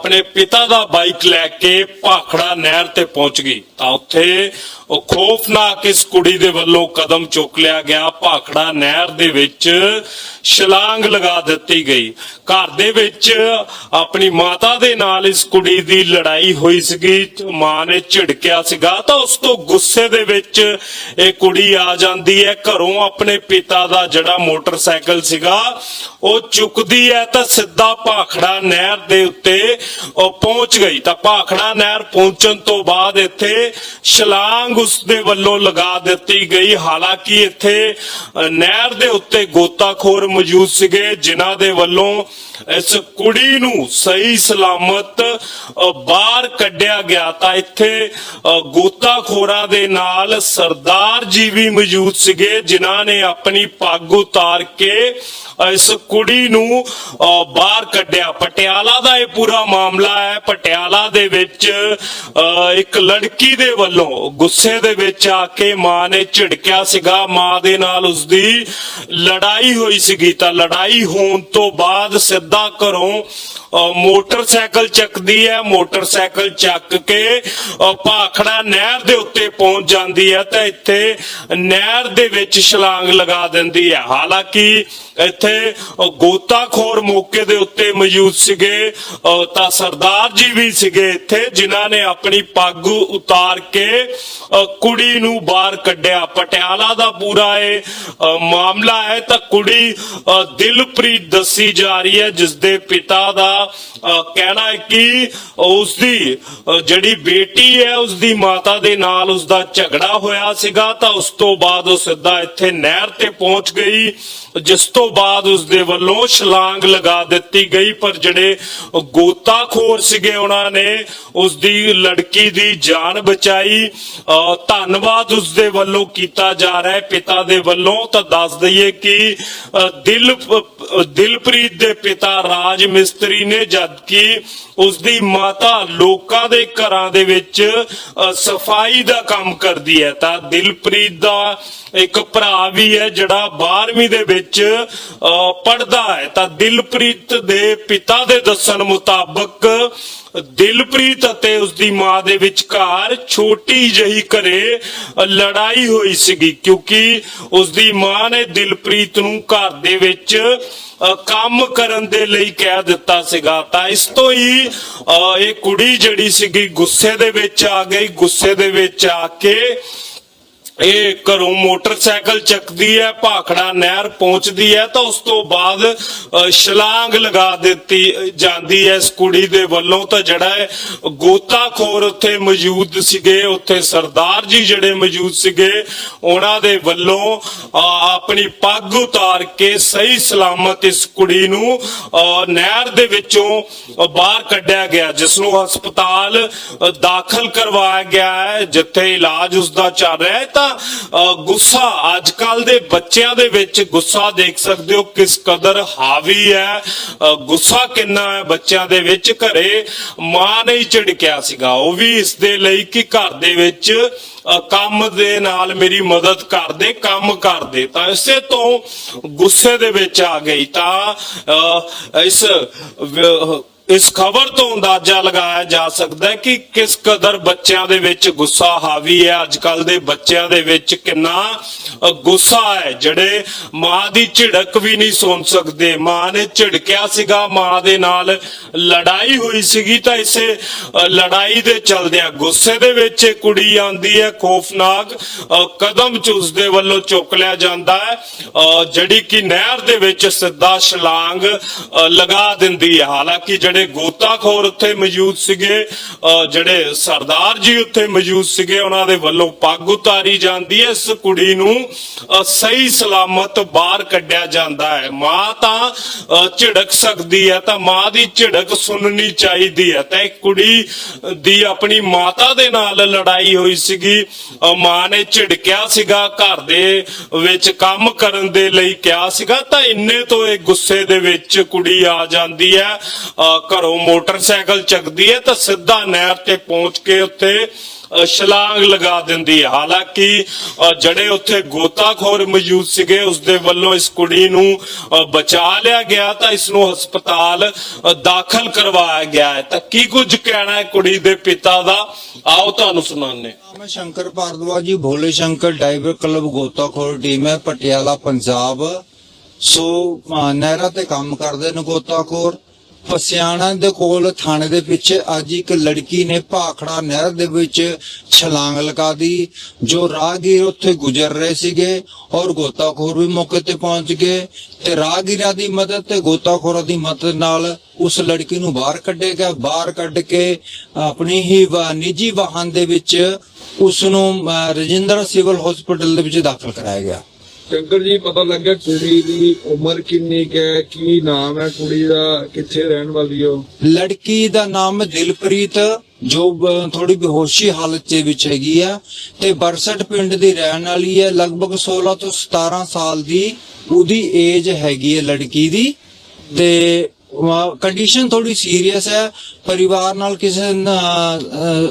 ਆਪਣੇ ਪਿਤਾ ਦਾ ਬਾਈਕ ਲੈ ਕੇ ਭਾਖੜਾ ਨਹਿਰ ਤੇ ਪਹੁੰਚ ਗਈ। ਤਾਂ ਉੱਥੇ ਉਹ ਖੌਫਨਾਕ ਇਸ ਕੁੜੀ ਦੇ ਵੱਲੋਂ ਕਦਮ ਚੁੱਕ ਲਿਆ ਗਿਆ। ਭਾਖੜਾ ਨਹਿਰ ਦੇ ਵਿੱਚ ਛਲਾਂਗ ਲਗਾ ਦਿੱਤੀ ਗਈ। ਘਰ ਦੇ ਵਿੱਚ ਆਪਣੀ ਮਾਤਾ ਦੇ ਨਾਲ ਇਸ ਕੁੜੀ ਦੀ ਲੜਾਈ ਹੋਈ ਸੀਗੀ। ਮਾਂ ਨੇ ਝਿੜਕਿਆ ਸੀਗਾ। ਤਾਂ ਉਸ ਤੋਂ ਗੁੱਸੇ ਦੇ ਵਿੱਚ ਇਹ ਕੁੜੀ ਆ ਜਾਂਦੀ ਹੈ। ਘਰੋਂ ਆਪਣੇ ਪਿਤਾ ਦਾ ਜਿਹੜਾ ਮੋਟਰਸਾਈਕਲ ਸੀਗਾ, ਉਹ ਚੁੱਕਦੀ ਹੈ। ਤਾਂ ਸਿੱਧਾ ਭਾਖੜਾ ਨਹਿਰ ਦੇ ਉੱਤੇ ਉਹ ਪਹੁੰਚ ਗਈ ਤਾਂ ਭਾਖੜਾ ਨਹਿਰ ਪਹੁੰਚਣ ਤੋਂ ਬਾਅਦ ਇੱਥੇ ਛਲਾਂਗ ਉਸ ਦੇ ਵੱਲੋਂ ਲਗਾ ਦਿੱਤੀ ਗਈ। ਹਾਲਾਂਕਿ ਇੱਥੇ ਨਹਿਰ ਦੇ ਉੱਤੇ ਗੋਤਾਖੋਰ ਮੌਜੂਦ ਸੀਗੇ ਜਿਨ੍ਹਾਂ ਦੇ ਵੱਲੋਂ ਇਸ ਕੁੜੀ ਨੂੰ ਸਹੀ ਸਲਾਮਤ ਬਾਹਰ ਕੱਢਿਆ ਗਿਆ। ਤਾਂ ਇੱਥੇ ਗੋਤਾਖੋਰਾਂ ਦੇ ਨਾਲ ਸਰਦਾਰ ਜੀ ਵੀ ਮੌਜੂਦ ਸੀਗੇ ਜਿਨ੍ਹਾਂ ਨੇ ਆਪਣੀ ਪੱਗ ਉਤਾਰ ਕੇ ਇਸ ਕੁੜੀ ਨੂੰ ਅ, ਬਾਹਰ ਕੱਢਿਆ। ਪਟਿਆਲਾ ਦਾ ਇਹ ਪੂਰਾ ਮਾਮਲਾ ਹੈ ਪਟਿਆਲਾ ਦੇ ਵਿੱਚ। ਅ, ਇੱਕ ਲੜਕੀ ਦੇ ਵੱਲੋਂ ਗੁੱਸੇ ਦੇ ਵਿੱਚ ਆ ਕੇ ਮਾਂ ਨੇ ਝਿੜਕਿਆ ਸੀਗਾ। ਮਾਂ ਦੇ ਨਾਲ ਉਸਦੀ ਲੜਾਈ ਹੋਈ ਸੀਗੀ। ਤਾਂ ਲੜਾਈ ਹੋਣ ਤੋਂ ਬਾਅਦ ਸਿੱਧਾ ਘਰੋਂ ਮੋਟਰਸਾਈਕਲ ਚੱਕਦੀ ਹੈ। ਮੋਟਰਸਾਈਕਲ ਚੱਕ ਕੇ ਭਾਖੜਾ ਨਹਿਰ ਦੇ ਉੱਤੇ ਪਹੁੰਚ ਜਾਂਦੀ ਹੈ ਤਾਂ ਇੱਥੇ ਨਹਿਰ ਦੇ ਵਿੱਚ ਛਲਾਂਗ ਲਗਾ ਦਿੰਦੀ ਹੈ। ਹਾਲਾਂਕਿ ਇੱਥੇ ਗੋਤਾਖੋਰ ਮੌਕੇ ਦੇ ਉੱਤੇ ਮੌਜੂਦ ਸੀਗੇ। ਅ, ਤਾਂ ਸਰਦਾਰ ਜੀ ਵੀ ਸੀਗੇ ਇੱਥੇ, ਜਿਨ੍ਹਾਂ ਨੇ ਆਪਣੀ ਪੱਗ ਉਤਾਰ ਕੇ ਕੁੜੀ ਨੂੰ ਬਾਹਰ ਕੱਢਿਆ। ਪਟਿਆਲਾ ਦਾ ਪੂਰਾ ਇਹ ਮਾਮਲਾ ਹੈ। ਤਾਂ ਕੁੜੀ ਦਿਲਪ੍ਰੀਤ ਦੱਸੀ ਜਾ ਰਹੀ ਹੈ ਜਿਸ ਦੇ ਪਿਤਾ ਦਾ ਕਹਿਣਾ ਹੈ ਕਿ ਉਸ ਦੀ ਜਿਹੜੀ ਬੇਟੀ ਹੈ ਉਸ ਦੀ ਮਾਤਾ ਦੇ ਨਾਲ ਉਸ ਦਾ ਝਗੜਾ ਹੋਇਆ ਸੀਗਾ। ਤਾਂ ਉਸ ਤੋਂ ਬਾਅਦ ਉਹ ਸਿੱਧਾ ਇੱਥੇ ਨਹਿਰ ਤੇ ਪਹੁੰਚ ਗਈ, ਜਿਸ ਤੋਂ ਬਾਅਦ ਉਸ ਦੇ ਵੱਲੋਂ ਛਲਾਂਗ ਲਗਾ ਦਿੱਤੀ ਗਈ। ਪਰ ਜਿਹੜੇ ਗੋਤਾ ਗੋਤਾਖੋਰ ਸੀਗੇ ਉਹਨਾਂ ਨੇ। ਉਸ ਦੀ ਲੜਕੀ ਦੀ ਜਾਨ ਬਚਾਈ। ਧੰਨਵਾਦ ਉਸ ਦੇ ਵੱਲੋਂ ਕੀਤਾ ਜਾ ਰਿਹਾ ਹੈ ਪਿਤਾ ਦੇ ਵੱਲੋਂ। ਤਾਂ ਦੱਸ ਦਈਏ ਕਿ ਦਿਲ ਦਿਲਪ੍ਰੀਤ ਦੇ ਪਿਤਾ ਰਾਜ ਮਿਸਤਰੀ ਨੇ ਜਦ ਉਸ ਦੀ ਮਾਤਾ ਲੋਕਾਂ ਦੇ ਘਰਾਂ ਦੇ ਵਿੱਚ ਸਫ਼ਾਈ ਦਾ ਕੰਮ ਕਰਦੀ ਹੈ। ਤਾਂ ਦਿਲਪ੍ਰੀਤ ਦਾ ਇੱਕ ਭਰਾ ਵੀ ਹੈ, ਜਿਹੜਾ 12ਵੀਂ ਦੇ ਵਿੱਚ ਪੜਦਾ ਹੈ। ਤਾਂ ਦਿਲਪ੍ਰੀਤ ਦੇ ਪਿਤਾ ਦੇ ਦੱਸਣ ਮੁਤਾਬਕ ਦਿਲਪ੍ਰੀਤ ਅਤੇ ਉਸ ਦੀ ਮਾਂ ਦੇ ਵਿਚਕਾਰ ਛੋਟੀ ਜਿਹੀ ਘਰੇ ਲੜਾਈ ਹੋਈ ਸੀਗੀ ਕਿਉਂਕਿ ਉਸ ਦੀ ਮਾਂ ਨੇ ਦਿਲਪ੍ਰੀਤ ਨੂੰ ਘਰ ਦੇ ਵਿੱਚ ਕੰਮ ਕਰਨ ਦੇ ਲਈ ਕਹਿ ਦਿੱਤਾ ਸੀਗਾ। ਤਾਂ ਇਸ ਤੋਂ ਹੀ ਅ, ਇਹ ਕੁੜੀ ਜਿਹੜੀ ਸੀਗੀ ਗੁੱਸੇ ਦੇ ਵਿੱਚ ਆ ਗਈ ਗੁੱਸੇ ਦੇ ਵਿੱਚ ਆ ਕੇ ਇਹ ਘਰੋਂ ਮੋਟਰਸਾਈਕਲ ਚੱਕਦੀ ਹੈ ਭਾਖੜਾ ਨਹਿਰ ਪਹੁੰਚਦੀ ਹੈ ਤਾਂ ਉਸ ਤੋਂ ਬਾਅਦ ਛਲਾਂਗ ਲਗਾ ਦਿੱਤੀ ਜਾਂਦੀ ਹੈ ਇਸ ਕੁੜੀ ਦੇ ਵੱਲੋਂ। ਤਾਂ ਜਿਹੜਾ ਗੋਤਾਖੋਰ ਉੱਥੇ ਮੌਜੂਦ ਸੀਗੇ ਉੱਥੇ ਸਰਦਾਰ ਜੀ ਜਿਹੜੇ ਮੌਜੂਦ ਸੀਗੇ ਉਹਨਾਂ ਦੇ ਵੱਲੋਂ ਆਪਣੀ ਪੱਗ ਉਤਾਰ ਕੇ ਸਹੀ ਸਲਾਮਤ ਇਸ ਕੁੜੀ ਨੂੰ ਅ, ਨਹਿਰ ਦੇ ਵਿੱਚੋਂ ਬਾਹਰ ਕੱਢਿਆ ਗਿਆ ਜਿਸ ਨੂੰ ਹਸਪਤਾਲ ਦਾਖਲ ਕਰਵਾਇਆ ਗਿਆ ਹੈ ਜਿੱਥੇ ਇਲਾਜ ਉਸ ਦਾ ਚੱਲ ਰਿਹਾ ਹੈ। ਤਾਂ ਅ, ਗੁੱਸਾ ਅੱਜ ਕੱਲ ਦੇ ਬੱਚਿਆਂ ਦੇ ਵਿੱਚ ਗੁੱਸਾ ਦੇਖ ਸਕਦੇ ਹੋ ਕਿਸ ਕਦਰ ਹਾਵੀ ਹੈ। ਗੁੱਸਾ ਕਿੰਨਾ ਹੈ ਬੱਚਿਆਂ ਦੇ ਵਿੱਚ। ਘਰੇ ਮਾਂ ਨੇ ਹੀ ਝਿੜਕਿਆ ਸੀਗਾ। ਉਹ ਵੀ ਇਸ ਦੇ ਲਈ ਕਿ ਘਰ ਦੇ ਵਿੱਚ ਅ, ਕੰਮ ਦੇ ਨਾਲ ਮੇਰੀ ਮਦਦ ਕਰਦੇ ਕੰਮ ਕਰਦੇ। ਤਾਂ ਇਸੇ ਤੋਂ ਗੁੱਸੇ ਦੇ ਵਿੱਚ ਆ ਗਈ। ਤਾਂ ਇਸ ਇਸ ਖਬਰ ਤੋਂ ਅੰਦਾਜ਼ਾ ਲਗਾਇਆ ਜਾ ਸਕਦਾ ਹੈ ਕਿ ਕਿਸ ਕਦਰ ਬੱਚਿਆਂ ਦੇ ਵਿੱਚ ਗੁੱਸਾ ਹਾਵੀ ਹੈ? ਅੱਜ ਕੱਲ ਦੇ ਬੱਚਿਆਂ ਦੇ ਵਿੱਚ ਕਿੰਨਾ ਗੁੱਸਾ ਹੈ ਜਿਹੜੇ ਮਾਂ ਦੀ ਝਿੜਕ ਵੀ ਨਹੀਂ ਸੁਣ ਸਕਦੇ। ਮਾਂ ਨੇ ਝਿੜਕਿਆ ਸੀਗਾ ਮਾਂ ਦੇ ਨਾਲ ਲੜਾਈ ਹੋਈ ਸੀਗੀ ਤਾਂ ਇਸੇ ਲੜਾਈ ਦੇ ਚਲਦਿਆਂ ਗੁੱਸੇ ਦੇ ਵਿੱਚ ਇਹ ਕੁੜੀ ਆਂਦੀ ਹੈ ਖੋਫਨਾਕ ਕਦਮ ਚ ਉਸ ਦੇ ਵੱਲੋਂ ਚੁੱਕ ਲਿਆ ਜਾਂਦਾ ਹੈ। ਅ, ਜਿਹੜੀ ਕਿ ਨਹਿਰ ਦੇ ਵਿੱਚ ਸਿੱਧਾ ਛਲਾਂਗ ਲਗਾ ਦਿੰਦੀ ਹੈ। ਹਾਲਾਂਕਿ ਜਿਹੜੇ ਗੋਤਾਖੋਰ ਉੱਥੇ ਮੌਜੂਦ ਸੀਗੇ ਅ, ਜਿਹੜੇ ਸਰਦਾਰ ਜੀ ਉੱਥੇ ਮੌਜੂਦ ਸੀਗੇ ਉਹਨਾਂ ਦੇ ਵੱਲੋਂ ਪੱਗ ਉਤਾਰੀ ਜਾਂਦੀ ਹੈ। ਇਸ ਕੁੜੀ ਨੂੰ ਸਹੀ ਸਲਾਮਤ ਬਾਹਰ ਕੱਢਿਆ ਜਾਂਦਾ ਹੈ। ਮਾਂ ਤਾਂ ਝਿੜਕ ਸਕਦੀ ਹੈ ਤਾਂ ਮਾਂ ਦੀ ਝਿੜਕ ਸੁਣਨੀ ਚਾਹੀਦੀ ਹੈ। ਤਾਂ ਇੱਕ ਕੁੜੀ ਦੀ ਆਪਣੀ ਮਾਤਾ ਦੇ ਨਾਲ ਲੜਾਈ ਹੋਈ ਸੀਗੀ। ਮਾਂ ਨੇ ਝਿੜਕਿਆ ਸੀਗਾ ਘਰ ਦੇ ਵਿੱਚ ਕੰਮ ਕਰਨ ਦੇ ਲਈ ਕਿਹਾ ਸੀਗਾ। ਤਾਂ ਇੰਨੇ ਤੋਂ ਇਹ ਗੁੱਸੇ ਦੇ ਵਿੱਚ ਕੁੜੀ ਆ ਜਾਂਦੀ ਹੈ। ਅ, ਘਰੋਂ ਮੋਟਰਸਾਈਕਲ ਚੱਕਦੀ ਹੈ ਤਾਂ ਸਿੱਧਾ ਨਹਿਰ ਤੇ ਪਹੁੰਚ ਕੇ ਉੱਤੇ ਅ, ਛਲਾਂਗ ਲਗਾ ਦਿੰਦੀ ਹੈ। ਹਾਲਾਂਕਿ ਅ, ਜਿਹੜੇ ਉੱਥੇ ਗੋਤਾਖੋਰ ਮੌਜੂਦ ਸੀਗੇ ਉਸ ਦੇ ਵੱਲੋਂ ਇਸ ਕੁੜੀ ਨੂੰ ਬਚਾ ਲਿਆ ਗਿਆ ਤਾਂ ਇਸ ਨੂੰ ਹਸਪਤਾਲ ਦਾਖਲ ਕਰਵਾਇਆ ਗਿਆ ਹੈ। ਤਾਂ ਕੀ ਕੁਝ ਕਹਿਣਾ ਹੈ ਕੁੜੀ ਦੇ ਪਿਤਾ ਦਾ? ਆਓ ਤੁਹਾਨੂੰ ਸੁਣਾਉਂਦੇ ਮੈਂ ਸ਼ੰਕਰ ਭਾਰਦਵਾਜ ਜੀ ਭੋਲੇ ਸ਼ੰਕਰ ਡਾਈਵਰ ਕਲੱਬ ਗੋਤਾਖੋਰ ਟੀਮ ਹੈ ਪਟਿਆਲਾ ਪੰਜਾਬ। ਸੋ ਨਹਿਰਾ ਤੇ ਕੰਮ ਕਰਦੇ ਨੇ ਗੋਤਾਖੋਰ। ਪਸਿਆਣਾ ਦੇ ਕੋਲ ਥਾਣੇ ਦੇ ਪਿੱਛੇ ਅੱਜ ਇੱਕ ਲੜਕੀ ਨੇ ਭਾਖੜਾ ਨਹਿਰ ਦੇ ਵਿੱਚ ਛਲਾਂਗ ਲਗਾ ਦੀ ਜੋ ਰਾਹਗੀਰ ਉੱਥੇ ਗੁਜ਼ਰ ਰਹੇ ਸੀਗੇ ਔਰ ਗੋਤਾਖੋਰ ਵੀ ਮੌਕੇ ਤੇ ਪਹੁੰਚ ਗਏ ਤੇ ਰਾਹਗੀਰਾਂ ਦੀ ਮਦਦ ਤੇ ਗੋਤਾਖੋਰਾਂ ਦੀ ਮਦਦ ਨਾਲ ਉਸ ਲੜਕੀ ਨੂੰ ਬਾਹਰ ਕੱਢੇਗਾ ਬਾਹਰ ਕੱਢ ਕੇ ਆਪਣੀ ਹੀ ਨਿੱਜੀ ਵਾਹਨ ਦੇ ਵਿੱਚ ਉਸ ਨੂੰ ਰਜਿੰਦਰ ਸਿਵਲ ਹਸਪੀਟਲ ਦੇ ਵਿੱਚ ਦਾਖਲ ਕਰਾਇਆ ਗਿਆ। ਸ਼ੰਕਰ ਜੀ, ਪਤਾ ਲੱਗਿਆ ਕੁੜੀ ਦੀ ਉਮਰ ਕਿੰਨੀ ਕੁ ਹੈ? ਕੀ ਨਾਮ ਹੈ ਕੁੜੀ ਦਾ? ਕਿੱਥੇ ਰਹਿਣ ਵਾਲੀ ਹੋ ਲੜਕੀ ਦਾ ਨਾਮ ਦਿਲਪ੍ਰੀਤ, ਜੋ ਬ- ਥੋੜੀ ਬੇਹੋਸ਼ੀ ਹਾਲਤ ਦੇ ਵਿੱਚ ਹੈਗੀ ਆ ਤੇ ਬਰਸਟ ਪਿੰਡ ਦੀ ਰਹਿਣ ਵਾਲੀ ਹੈ। ਲਗਭਗ 16 ਤੋਂ 17 ਸਾਲ ਦੀ ਉਹਦੀ ਏਜ ਹੈਗੀ ਹੈ ਲੜਕੀ ਦੀ ਤੇ ਕੰਡੀਸ਼ਨ ਥੋੜੀ ਸੀਰੀਅਸ ਹੈ। ਪਰਿਵਾਰ ਨਾਲ ਕਿਸੇ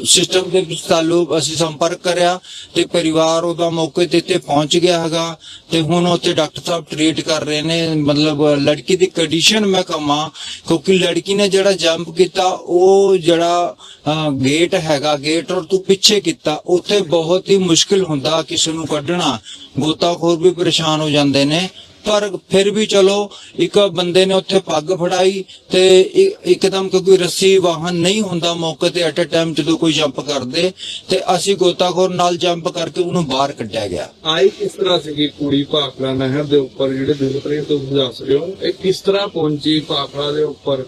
ਸਿਸਟਮ ਦੇ ਵਿੱਚ ਤਾਲੁਕ ਅਸੀਂ ਸੰਪਰਕ ਕਰਿਆ ਤੇ ਪਰਿਵਾਰ ਉਹਦਾ ਮੌਕੇ ਤੇ ਇੱਥੇ ਪਹੁੰਚ ਗਿਆ ਹੈਗਾ ਤੇ ਹੁਣ ਉੱਥੇ ਡਾਕਟਰ ਸਾਹਿਬ ਟ੍ਰੀਟ ਕਰ ਰਹੇ ਨੇ। ਮਤਲਬ ਲੜਕੀ ਦੀ ਕੰਡੀਸ਼ਨ ਮੈਂ ਕਮਾ ਕਿਉਂਕਿ ਲੜਕੀ ਨੇ ਜਿਹੜਾ ਜੰਪ ਕੀਤਾ, ਉਹ ਜਿਹੜਾ ਗੇਟ ਹੈਗਾ ਗੇਟ ਔਰ ਤੂੰ ਪਿੱਛੇ ਕੀਤਾ, ਉੱਥੇ ਬਹੁਤ ਹੀ ਮੁਸ਼ਕਿਲ ਹੁੰਦਾ ਕਿਸੇ ਨੂੰ ਕੱਢਣਾ। ਗੋਤਾਖੋਰ ਵੀ ਪਰੇਸ਼ਾਨ ਹੋ ਜਾਂਦੇ ਨੇ। ਪਰ ਫਿਰ ਵੀ ਚਲੋ ਇੱਕ ਬੰਦੇ ਨੇ ਉੱਥੇ ਪੱਗ ਫੜਾਈ ਤੇ ਇੱਕਦਮ ਕਿਉਂਕਿ ਰੱਸੀ ਵਾਹਨ ਨਹੀਂ ਹੁੰਦਾ ਮੌਕੇ ਤੇ ਐਟ ਅ ਟਾਈਮ ਜਦੋਂ ਕੋਈ ਜੰਪ ਕਰਦੇ ਤੇ ਅਸੀਂ ਗੋਤਾਖੋਰ ਨਾਲ ਜੰਪ ਕਰਕੇ ਉਹਨੂੰ ਬਾਹਰ ਕੱਢਿਆ ਗਿਆ। ਆਈ ਕਿਸ ਤਰ੍ਹਾਂ ਸੀਗੀ ਕੁੜੀ ਭਾਖੜਾ ਨਹਿਰ ਦੇ ਉੱਪਰ ਜਿਹੜੇ ਦਿਲਪ੍ਰੀਤ ਤੁਸੀਂ ਦੱਸ ਰਹੇ ਹੋ? ਇਹ ਕਿਸ ਤਰ੍ਹਾਂ ਪਹੁੰਚੀ ਭਾਖੜਾ ਦੇ ਉੱਪਰ?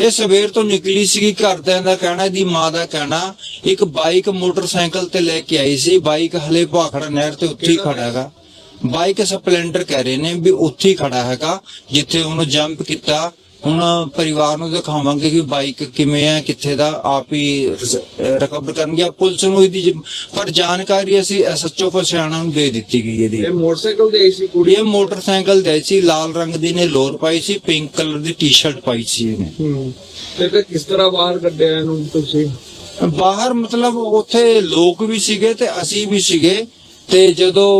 ਇਹ ਸਵੇਰ ਤੋਂ ਨਿਕਲੀ ਸੀਗੀ ਘਰਦਿਆਂ ਦਾ ਕਹਿਣਾ ਦੀ ਮਾਂ ਦਾ ਕਹਿਣਾ ਇੱਕ ਬਾਈਕ ਮੋਟਰਸਾਈਕਲ ਤੇ ਲੈ ਕੇ ਆਈ ਸੀ। ਬਾਈਕ ਹਲੇ ਭਾਖੜਾ ਨਹਿਰ ਤੇ ਉੱਥੇ ਹੀ ਖੜਾ ਹੈਗਾ। ਬਾਈਕ ਸਪਲੈਂਡਰ ਕਹਿ ਰਹੇ ਨੇ ਵੀ ਉੱਥੇ ਹੀ ਖੜਾ ਹੈਗਾ ਜਿੱਥੇ ਉਹਨੂੰ ਜੰਪ ਕੀਤਾ। ਹੁਣ ਪਰਿਵਾਰ ਨੂੰ ਦਿਖਾਵਾਂਗੇ ਕਿ ਬਾਈਕ ਕਿਵੇਂ ਹੈ ਕਿੱਥੇ ਦਾ ਆਪ ਹੀ ਰਿਕਵਰ ਕਰਨਗੇ। ਪੁਲਿਸ ਨੂੰ ਇਹਦੀ ਪਰ ਜਾਣਕਾਰੀ ਅਸੀਂ ਐਸਐਚਓ ਪਸਿਆਣਾ ਨੂੰ ਦੇ ਦਿੱਤੀ ਗਈ ਇਹਦੀ। ਇਹ ਮੋਟਰਸਾਈਕਲ ਆਈ ਸੀ ਕੁੜੀ? ਇਹ ਮੋਟਰਸਾਈਕਲ ਦੇ ਸੀ ਲਾਲ ਰੰਗ ਦੀ ਨੇ ਲੋਰ ਪਾਈ ਸੀ ਪਿੰਕ ਕਲਰ ਦੀ ਟੀ-ਸ਼ਰਟ ਪਾਈ ਸੀ ਇਹਨੇ। ਹੂੰ। ਤੇ ਫਿਰ ਕਿਸ ਤਰ੍ਹਾਂ ਬਾਹਰ ਕੱਢਿਆ ਇਹਨੂੰ ਤੁਸੀਂ? ਬਾਹਰ ਮਤਲਬ ਉੱਥੇ ਲੋਕ ਵੀ ਸੀਗੇ ਤੇ ਅਸੀਂ ਵੀ ਸੀਗੇ। ਤੇ ਜਦੋਂ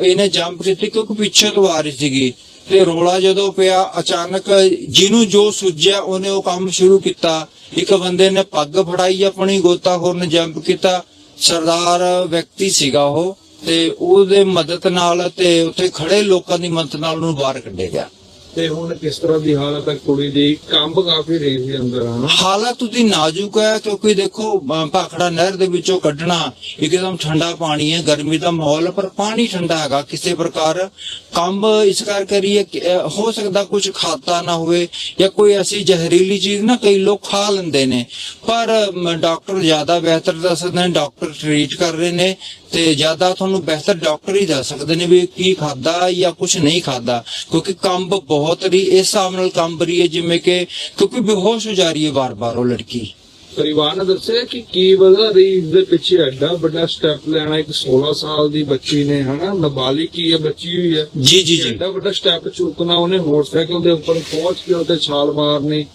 ਇਹਨੇ ਜੰਪ ਕੀਤੀ ਕਿਉਂਕਿ ਪਿੱਛੇ ਤੋਂ ਆ ਰਹੀ ਸੀਗੀ, ਤੇ ਰੋਲਾ ਜਦੋਂ ਪਿਆ, ਅਚਾਨਕ ਜਿਹਨੂੰ ਜੋ ਸੁੱਜਿਆ ਉਹਨੇ ਉਹ ਕੰਮ ਸ਼ੁਰੂ ਕੀਤਾ। ਇੱਕ ਬੰਦੇ ਨੇ ਪੱਗ ਫੜਾਈ, ਆਪਣੀ ਗੋਤਾਖੋਰ ਨੇ ਜੰਪ ਕੀਤਾ। ਸਰਦਾਰ ਵਿਅਕਤੀ ਸੀਗਾ ਉਹ ਤੇ ਉਹਦੇ ਮਦਦ ਨਾਲ ਤੇ ਉੱਥੇ ਖੜੇ ਲੋਕਾਂ ਦੀ ਮਦਦ ਨਾਲ ਉਹਨੂੰ ਬਾਹਰ ਕੱਢਿਆ ਗਿਆ। ਤੇ ਹੁਣ ਕਿਸ ਤਰ੍ਹਾਂ ਦੀ ਹਾਲਤ ਹੈ ਕੁੜੀ ਦੀ ਕੰਬ ਕਾਫੀ ਰਹੀ ਸੀ ਅੰਦਰ ਹਨਾ ਹਾਲਤ ਉਹਦੀ ਨਾਜ਼ੁਕ ਹੈ ਕਿਉਂਕਿ ਦੇਖੋ ਭਾਖੜਾ ਨਹਿਰ ਦੇ ਵਿੱਚੋਂ ਕੱਢਣਾ ਇੱਕਦਮ ਠੰਡਾ ਪਾਣੀ ਹੈ ਗਰਮੀ ਦਾ ਮਾਹੌਲ ਪਰ ਪਾਣੀ ਠੰਡਾ ਹੈਗਾ ਕਿਸੇ ਪ੍ਰਕਾਰ। ਕੰਬ ਇਸ ਕਰ ਕਰੀਏ ਕਿ, ਹੋ ਸਕਦਾ ਕੁਝ ਖਾਤਾ ਨਾ ਹੋਵੇ ਜਾਂ ਕੋਈ ਐਸੀ ਜ਼ਹਿਰੀਲੀ ਚੀਜ਼ ਨਾ ਕਈ ਲੋਕ ਖਾ ਲੈਂਦੇ ਨੇ। ਪਰ ਡਾਕਟਰ ਜ਼ਿਆਦਾ ਬਿਹਤਰ ਦੱਸਦੇ ਨੇ ਡਾਕਟਰ ਟ੍ਰੀਟ ਕਰ ਰਹੇ ਨੇ ਤੇ ਜ਼ਿਆਦਾ ਤੁਹਾਨੂੰ ਬਿਹਤਰ ਡਾਕਟਰ ਹੀ ਦੱਸ ਸਕਦੇ ਨੇ ਵੀ ਕੀ ਖਾਦਾ ਜਾਂ ਕੁਝ ਨਹੀਂ ਖਾਦਾ ਕਿਉਂਕਿ ਕੰਬ ਬਹੁਤ ਰਹੀ ਇਸ ਹਿਸਾਬ ਨਾਲ ਕੰਬ ਰਹੀ ਹੈ ਜਿਵੇਂ ਕਿ ਕਿਉਂਕਿ ਬੇਹੋਸ਼ ਹੋ ਜਾ ਰਹੀ ਹੈ ਵਾਰ-ਵਾਰ ਉਹ ਲੜਕੀ। ਪਰਿਵਾਰ ਨੇ ਦੱਸਿਆ ਕਿ ਕੀ ਵਜ੍ਹਾ ਰਹੀ ਇਸ ਦੇ ਪਿੱਛੇ ਐਡਾ ਵੱਡਾ ਸਟੈਪ ਲੈਣਾ ਇੱਕ 16 ਸਾਲ ਦੀ ਬੱਚੀ ਨੇ ਹਨਾ? ਨਾਬਾਲਿਗ ਕੀ ਹੈ ਬੱਚੀ ਹੋਈ ਹੈ। ਜੀ ਜੀ ਜੀ। ਐਡਾ ਵੱਡਾ ਸਟੈਪ ਚੁੱਕਣਾ ਉਹਨੇ ਮੋਟਰਸਾਈਕਲ ਦੇ ਉੱਪਰ ਪਹੁੰਚ ਕੇ ਉਹਤੇ ਛਾਲ ਮਾਰਨੀ।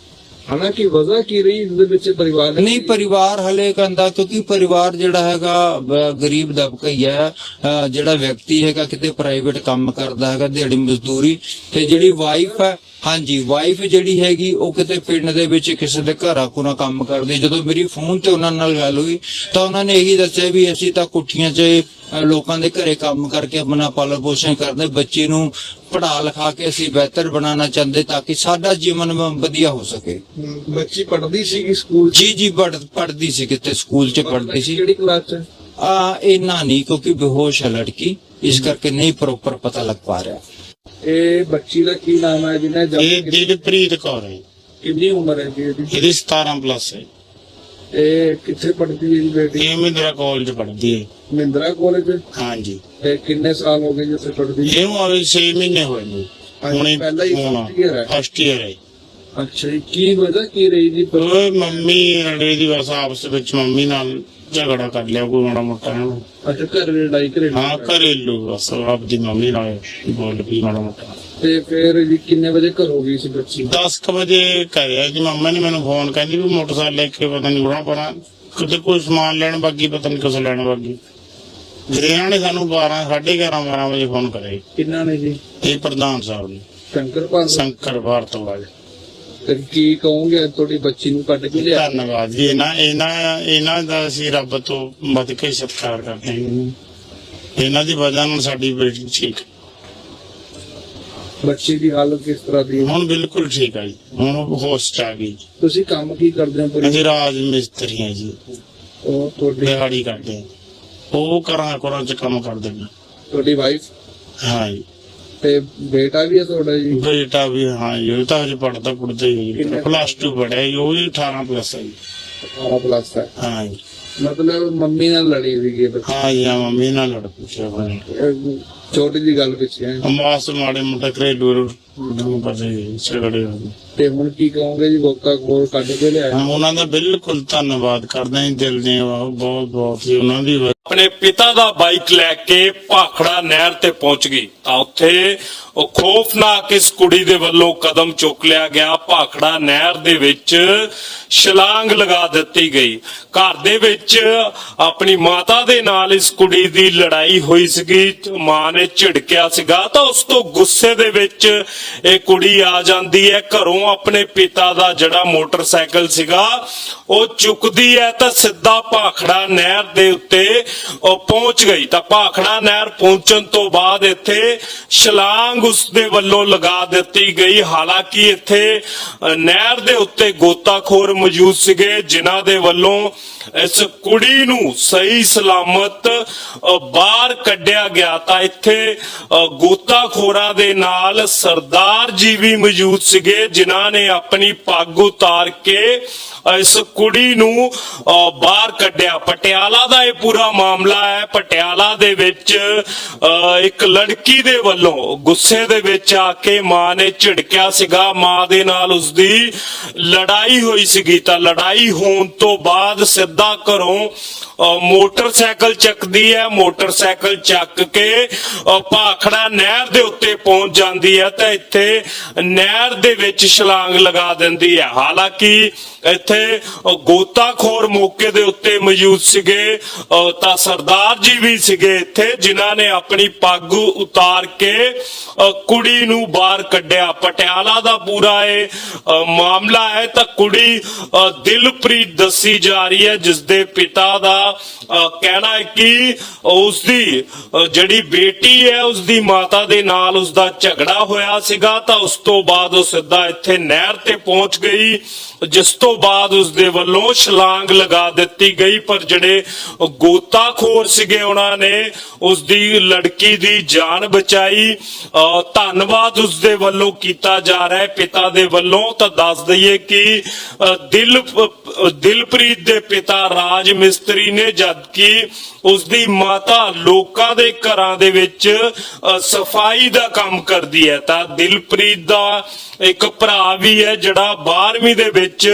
ਹਨਾ ਵਜ੍ਹਾ ਕੀ ਰਹੀ ਇਸ ਦੇ ਵਿੱਚ ਪਰਿਵਾਰ ਨਹੀਂ, ਪਰਿਵਾਰ ਹਲੇ ਕਹਿੰਦਾ ਕਿਉਂਕਿ ਪਰਿਵਾਰ ਜਿਹੜਾ ਹੈਗਾ ਗਰੀਬ ਦਬਕਾ ਹੀ ਹੈ। ਜਿਹੜਾ ਵਿਅਕਤੀ ਹੈਗਾ, ਕਿਤੇ ਪ੍ਰਾਈਵੇਟ ਕੰਮ ਕਰਦਾ ਹੈਗਾ, ਦਿਹਾੜੀ ਮਜ਼ਦੂਰੀ, ਤੇ ਜਿਹੜੀ ਵਾਈਫ ਹੈ, ਹਾਂਜੀ ਵਾਈਫ ਜਿਹੜੀ ਹੈਗੀ, ਉਹ ਕਿਤੇ ਪਿੰਡ ਦੇ ਵਿੱਚ ਕਿਸੇ ਦੇ ਘਰਾਂ ਕੋਨਾ ਕੰਮ ਕਰਦੀ। ਜਦੋਂ ਮੇਰੀ ਫੋਨ ਤੇ ਉਹਨਾਂ ਨਾਲ ਗੱਲ ਹੋਈ, ਤਾਂ ਉਹਨਾਂ ਨੇ ਇਹੀ ਦੱਸਿਆ ਵੀ ਅਸੀਂ ਤਾਂ ਕੁੱਠੀਆਂ 'ਚ ਲੋਕਾਂ ਦੇ ਘਰੇ ਕੰਮ ਕਰਕੇ ਆਪਣਾ ਪਾਲਣ ਪੋਸ਼ਣ ਕਰਦੇ। ਬੱਚੇ ਨੂੰ ਪੜ੍ਹਾ ਲਿਖਾ ਕੇ ਅਸੀਂ ਬਿਹਤਰ ਬਣਾਉਣਾ ਚਾਹੁੰਦੇ ਤਾਂ ਕਿ ਸਾਡਾ ਜੀਵਨ ਵਧੀਆ ਹੋ ਸਕੇ। ਬੱਚੀ ਪੜ੍ਹਦੀ ਸੀਗੀ ਸਕੂਲ? ਜੀ ਜੀ ਪੜ੍ਹਦੀ ਸੀ ਕਿਤੇ ਸਕੂਲ 'ਚ ਪੜ੍ਹਦੀ ਸੀ। ਕਿਹੜੀ ਕਲਾਸ 'ਚ? ਆ ਇੰਨਾ ਨਹੀਂ ਕਿਉਂਕਿ ਬੇਹੋਸ਼ ਹੈ ਲੜਕੀ। ਇਸ ਕਰਕੇ ਨਹੀਂ ਪ੍ਰੋਪਰ ਪਤਾ ਲੱਗ ਪਾ ਰਿਹਾ। ਇਹ ਬੱਚੀ ਦਾ ਕੀ ਨਾਮ ਹੈ ਜਿਹਨੇ ਇਹ ਦਿਲਪ੍ਰੀਤ ਕੌਰ ਹੈ। ਕਿੰਨੀ ਉਮਰ ਹੈ ਜੀ ਇਹਦੀ? ਇਹਦੀ 17 ਪਲੱਸ ਹੈ। ਇਹ ਕਿੱਥੇ ਪੜ੍ਹਦੀ ਹੈ ਜੀ ਬੇਟੀ? ਇਹ ਮਹਿੰਦਰਾ ਕਾਲਜ ਪੜ੍ਹਦੀ ਹੈ। ਮਹਿੰਦਰਾ ਕਾਲਜ ਹਾਂਜੀ। ਤੇ ਕਿੰਨੇ ਸਾਲ ਹੋ ਗਏ ਜੀ ਉੱਥੇ ਪੜ੍ਹਦੀ? ਇਹਨੂੰ ਆਵੇ 6 ਮਹੀਨੇ ਹੋਏ ਨੇ। ਹੁਣੇ ਪਹਿਲਾਂ ਹੀ। ਫਸਟ ਇਅਰ ਹੈ। ਅੱਛਾ ਜੀ ਕੀ ਵਜ੍ਹਾ ਕੀ ਰਹੀ ਜੀ? ਮੰਮੀ ਦੀ ਬਸ ਆਪਸ ਵਿੱਚ ਮੰਮੀ ਨਾਲ ਝਗੜਾ ਕਰ ਲਿਆ ਕੋਈ ਮਾੜਾ ਮੋਟਾ ਇਹਨੂੰ। ਅੱਛਾ ਘਰ ਲੜਾਈ ਕਰੇ ਹਾਂ ਘਰੇਲੂ ਬਸ ਆਪਦੀ ਮੰਮੀ ਨਾਲ ਬੋਲ ਵੀ ਮਾੜਾ ਮੋਟਾ ਤੇ ਫਿਰ ਜੀ ਕਿੰਨੇ ਵਜੇ ਘਰ ਹੋ ਗਈ ਸੀ ਬੱਚੀ 10 ਕੁ ਵਜੇ ਕਰਿਆ ਜੀ ਮੰਮਾ ਨੇ ਮੈਨੂੰ ਫੋਨ ਕਹਿੰਦੀ ਵੀ ਮੋਟਰਸਾਈਕਲ ਲੈ ਕੇ ਪਤਾ ਨਹੀਂ ਉੜਾ ਪੜਾ ਕਿਤੇ ਕੋਈ ਸਮਾਨ ਲੈਣ ਬਾਕੀ ਪਤਾ ਨਹੀਂ ਕੁਛ ਲੈਣ ਬਾਕੀ ਫਿਰ ਇਹਨਾਂ ਨੇ ਸਾਨੂੰ 12 11:30 12 ਵਜੇ ਫੋਨ ਕਰਿਆ। ਕਿੰਨਾ ਨੇ ਜੀ ਇਹ ਪ੍ਰਧਾਨ ਸਾਹਿਬ ਨੇ ਸ਼ੰਕਰ ਪਾਲ ਸ਼ੰਕਰ ਭਾਰਤਵਾਜ ਤੇ ਕੀ ਕਹੋਗੇ? ਤੁਹਾਡੀ ਬੱਚੀ ਨੂੰ ਕੱਢ ਕੇ ਲਿਆ। ਧੰਨਵਾਦ ਜੀ। ਇਹਨਾਂ ਇਹਨਾਂ ਇਹਨਾਂ ਦਾ ਅਸੀਂ ਰੱਬ ਤੋਂ ਵੱਧ ਕੇ ਸਤਿਕਾਰ ਕਰਦੇ ਹਾਂ। ਇਹਨਾਂ ਦੀ ਵਜ੍ਹਾ ਨਾਲ ਸਾਡੀ ਬੇਟੀ ਠੀਕ। ਬੱਚੀ ਦੀ ਹਾਲਤ ਕਿਸ ਤਰ੍ਹਾਂ ਦੀ ਹੈ? ਹੁਣ ਬਿਲਕੁਲ ਠੀਕ ਹੈ ਜੀ। ਹੁਣ ਉਹ ਹੋਸ਼ 'ਚ ਆ ਗਈ। ਤੁਸੀਂ ਕੰਮ ਕੀ ਕਰਦੇ ਹੋ ਪੂਰੀ? ਅਸੀਂ ਰਾਜ ਮਿਸਤਰੀ ਹਾਂ ਜੀ। ਉਹ ਤੁਹਾਡੀ ਦਿਹਾੜੀ ਕਰਦੇ ਹਾਂ। ਉਹ ਕਰਾਂ ਕਰਾਂ ਚ ਕੰਮ ਕਰਦੇ ਨੇ। ਤੁਹਾਡੀ ਵਾਈਫ ਹਾਂ ਜੀ। ਤੇ ਬੇਟਾ ਵੀ ਹੈ ਤੁਹਾਡਾ ਜੀ? ਬੇਟਾ ਵੀ ਹਾਂ ਜੀ ਉਹ ਤਾਂ ਹਜੇ ਪੜਦਾ ਪੜਦਾ ਹੀ? ਪਲੱਸ 2 ਪੜਿਆ ਜੀ ਉਹ ਵੀ 18 ਪਲੱਸ ਹੈ ਜੀ। 18 ਪਲੱਸ ਹੈ ਹਾਂ ਜੀ। ਮਤਲਬ ਮੰਮੀ ਨਾਲ ਲੜੀ ਸੀਗੀ ਹਾਂ ਜੀ ਹਾਂ, ਮੰਮੀ ਨਾਲ ਲੜ ਪੁੱਛਿਆ ਬਣੇ ਛੋਟੀ ਜੀ ਗੱਲ ਪਿੱਛੇ ਹੈ ਮਾਸ ਮਾੜੇ ਮੋਟੇ ਘਰੇਲੂ ਨੂੰ ਪਤਾ ਹੀ ਹੈ, ਝਗੜੇ ਹੋਏ ਤੇ ਹੁਣ ਕੀ ਕਹੋਗੇ ਜੀ ਗੋਤਾ ਖੋਰ ਕੱਢ ਕੇ ਲਿਆਇਆ ਹਾਂ ਉਹਨਾਂ ਦਾ ਬਿਲਕੁਲ ਧੰਨਵਾਦ ਕਰਦੇ ਹਾਂ ਜੀ, ਦਿਲ ਦੇ ਬਹੁਤ ਬਹੁਤ ਹੀ ਉਹਨਾਂ ਦੀ ਵਜ੍ਹਾ ਆਪਣੇ ਪਿਤਾ ਦਾ ਬਾਈਕ ਲੈ ਕੇ ਭਾਖੜਾ ਨਹਿਰ ਤੇ ਪਹੁੰਚ ਗਈ। ਤਾਂ ਉੱਥੇ ਉਹ ਖੌਫਨਾਕ ਇਸ ਕੁੜੀ ਦੇ ਵੱਲੋਂ ਕਦਮ ਚੁੱਕ ਲਿਆ ਗਿਆ। ਭਾਖੜਾ ਨਹਿਰ ਦੇ ਵਿੱਚ ਛਲਾਂਗ ਲਗਾ ਦਿੱਤੀ ਗਈ। ਘਰ ਦੇ ਵਿੱਚ ਆਪਣੀ ਮਾਤਾ ਦੇ ਨਾਲ ਇਸ ਕੁੜੀ ਦੀ ਲੜਾਈ ਹੋਈ ਸੀਗੀ। ਮਾਂ ਨੇ ਝਿੜਕਿਆ ਸੀਗਾ। ਤਾਂ ਉਸ ਤੋਂ ਗੁੱਸੇ ਦੇ ਵਿੱਚ ਇਹ ਕੁੜੀ ਆ ਜਾਂਦੀ ਹੈ, ਘਰੋਂ ਆਪਣੇ ਪਿਤਾ ਦਾ ਜਿਹੜਾ ਮੋਟਰਸਾਈਕਲ ਸੀਗਾ, ਉਹ ਚੁੱਕਦੀ ਹੈ ਤਾਂ ਸਿੱਧਾ ਭਾਖੜਾ ਨਹਿਰ ਦੇ ਉੱਤੇ ਉਹ ਪਹੁੰਚ ਗਈ। ਤਾਂ ਭਾਖੜਾ ਨਹਿਰ ਪਹੁੰਚਣ ਤੋਂ ਬਾਅਦ ਇੱਥੇ ਛਲਾਂਗ ਉਸ ਦੇ ਵੱਲੋਂ ਲਗਾ ਦਿੱਤੀ ਗਈ। ਹਾਲਾਂਕਿ ਇੱਥੇ ਨਹਿਰ ਦੇ ਉੱਤੇ ਗੋਤਾਖੋਰ ਮੌਜੂਦ ਸੀਗੇ, ਜਿਨ੍ਹਾਂ ਦੇ ਵੱਲੋਂ ਇਸ ਕੁੜੀ ਨੂੰ ਸਹੀ ਸਲਾਮਤ ਬਾਹਰ ਕੱਢਿਆ ਗਿਆ। ਤਾਂ ਇੱਥੇ ਗੋਤਾਖੋਰਾਂ ਦੇ ਨਾਲ ਸਰਦਾਰ ਜੀ ਵੀ ਮੌਜੂਦ ਸੀਗੇ ਜਿਨ੍ਹਾਂ ਨੇ ਆਪਣੀ ਪੱਗ ਉਤਾਰ ਕੇ ਇਸ ਕੁੜੀ ਨੂੰ ਬਾਹਰ ਕੱਢਿਆ। ਪਟਿਆਲਾ ਦਾ ਇਹ ਪੂਰਾ ਮਾਮਲਾ ਹੈ। ਪਟਿਆਲਾ ਦੇ ਵਿੱਚ ਅ, ਇੱਕ ਲੜਕੀ ਦੇ ਵੱਲੋਂ ਗੁੱਸੇ ਦੇ ਵਿੱਚ ਆ ਕੇ ਮਾਂ ਨੇ ਝਿੜਕਿਆ ਸੀਗਾ। ਮਾਂ ਦੇ ਨਾਲ ਉਸਦੀ ਲੜਾਈ ਹੋਈ ਸੀਗੀ। ਤਾਂ ਲੜਾਈ ਹੋਣ ਤੋਂ ਬਾਅਦ ਸਿੱਧਾ ਘਰੋਂ ਮੋਟਰਸਾਈਕਲ ਚੱਕਦੀ ਹੈ, ਮੋਟਰਸਾਈਕਲ ਚੱਕ ਕੇ ਭਾਖੜਾ ਨਹਿਰ ਦੇ ਉੱਤੇ ਪਹੁੰਚ ਜਾਂਦੀ ਹੈ ਤਾਂ ਇੱਥੇ ਨਹਿਰ ਦੇ ਵਿੱਚ ਛਲਾਂਗ ਲਗਾ ਦਿੰਦੀ ਹੈ। ਹਾਲਾਂਕਿ ਇੱਥੇ ਗੋਤਾਖੋਰ ਮੌਕੇ ਦੇ ਉੱਤੇ ਮੌਜੂਦ ਸੀਗੇ ਤਾਂ ਸਰਦਾਰ ਜੀ ਵੀ ਸੀਗੇ ਇੱਥੇ, ਜਿਨ੍ਹਾਂ ਨੇ ਆਪਣੀ ਪੱਗ ਉਤਾਰ ਕੇ ਕੁੜੀ ਨੂੰ ਬਾਹਰ ਕੱਢਿਆ। ਪਟਿਆਲਾ ਦਾ ਪੂਰਾ ਇਹ ਮਾਮਲਾ ਹੈ। ਤਾਂ ਕੁੜੀ ਦਿਲਪ੍ਰੀਤ ਦੱਸੀ ਜਾ ਰਹੀ ਹੈ ਜਿਸ ਦੇ ਪਿਤਾ ਦਾ ਕਹਿਣਾ ਹੈ ਕਿ ਉਸ ਦੀ ਜਿਹੜੀ ਬੇਟੀ ਹੈ ਉਸ ਦੀ ਮਾਤਾ ਦੇ ਨਾਲ ਉਸ ਦਾ ਝਗੜਾ ਹੋਇਆ ਸੀਗਾ ਤਾਂ ਉਸ ਤੋਂ ਬਾਅਦ ਉਹ ਸਿੱਧਾ ਇੱਥੇ ਨਹਿਰ ਤੇ ਪਹੁੰਚ ਗਈ ਜਿਸ ਤੋਂ ਬਾਅਦ ਉਸ ਦੇ ਵੱਲੋਂ ਛਲਾਂਗ ਲਗਾ ਦਿੱਤੀ ਗਈ ਪਰ ਜਿਹੜੇ ਗੋਤਾਖੋਰ ਸੀਗੇ ਉਹਨਾਂ ਨੇ ਉਸ ਦੀ ਲੜਕੀ ਦੀ ਜਾਨ ਬਚਾਈ। ਅ, ਧੰਨਵਾਦ ਉਸ ਦੇ ਵੱਲੋਂ ਕੀਤਾ ਜਾ ਰਿਹਾ ਹੈ ਪਿਤਾ ਦੇ ਵੱਲੋਂ। ਤਾਂ ਦੱਸ ਦਈਏ ਕਿ ਦਿਲ ਦਿਲਪ੍ਰੀਤ ਦੇ ਪਿਤਾ ਰਾਜ ਮਿਸਤਰੀ ਨੇ ਜਦ ਕਿ ਉਸ ਦੀ ਮਾਤਾ ਲੋਕਾਂ ਦੇ ਘਰਾਂ ਦੇ ਵਿੱਚ ਸਫ਼ਾਈ ਦਾ ਕੰਮ ਕਰਦੀ ਹੈ। ਤਾਂ ਦਿਲਪ੍ਰੀਤ ਦਾ ਇੱਕ ਭਰਾ ਵੀ ਹੈ ਜਿਹੜਾ 12ਵੀਂ ਦੇ ਵਿੱਚ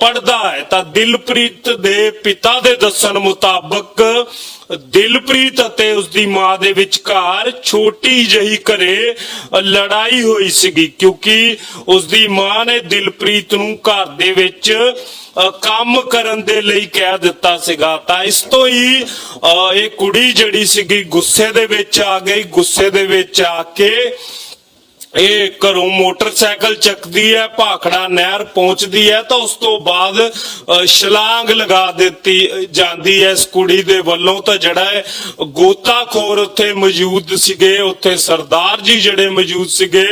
ਪੜਦਾ ਹੈ। ਤਾਂ ਦਿਲਪ੍ਰੀਤ ਦੇ ਪਿਤਾ ਦੇ ਦੱਸਣ ਮੁਤਾਬਕ ਦਿਲਪ੍ਰੀਤ ਅਤੇ ਉਸ ਦੀ ਮਾਂ ਦੇ ਵਿਚਕਾਰ ਛੋਟੀ ਜਿਹੀ ਘਰੇ ਲੜਾਈ ਹੋਈ ਸੀਗੀ ਕਿਉਂਕਿ ਉਸ ਦੀ ਮਾਂ ਨੇ ਦਿਲਪ੍ਰੀਤ ਨੂੰ ਘਰ ਦੇ ਵਿੱਚ ਕੰਮ ਕਰਨ ਦੇ ਲਈ ਕਹਿ ਦਿੱਤਾ ਸੀਗਾ। ਤਾਂ ਇਸ ਤੋਂ ਹੀ ਅ, ਇਹ ਕੁੜੀ ਜਿਹੜੀ ਸੀਗੀ ਗੁੱਸੇ ਦੇ ਵਿੱਚ ਆ ਗਈ। ਗੁੱਸੇ ਦੇ ਵਿੱਚ ਆ ਕੇ ਇਹ ਘਰੋਂ ਮੋਟਰਸਾਈਕਲ ਚੱਕਦੀ ਹੈ ਭਾਖੜਾ ਨਹਿਰ ਪਹੁੰਚਦੀ ਹੈ ਤਾਂ ਉਸ ਤੋਂ ਬਾਅਦ ਛਲਾਂਗ ਲਗਾ ਦਿੱਤੀ ਜਾਂਦੀ ਹੈ ਇਸ ਕੁੜੀ ਦੇ ਵੱਲੋਂ। ਤਾਂ ਜਿਹੜਾ ਹੈ ਗੋਤਾਖੋਰ ਉੱਥੇ ਮੌਜੂਦ ਸੀਗੇ ਉੱਥੇ ਸਰਦਾਰ ਜੀ ਜਿਹੜੇ ਮੌਜੂਦ ਸੀਗੇ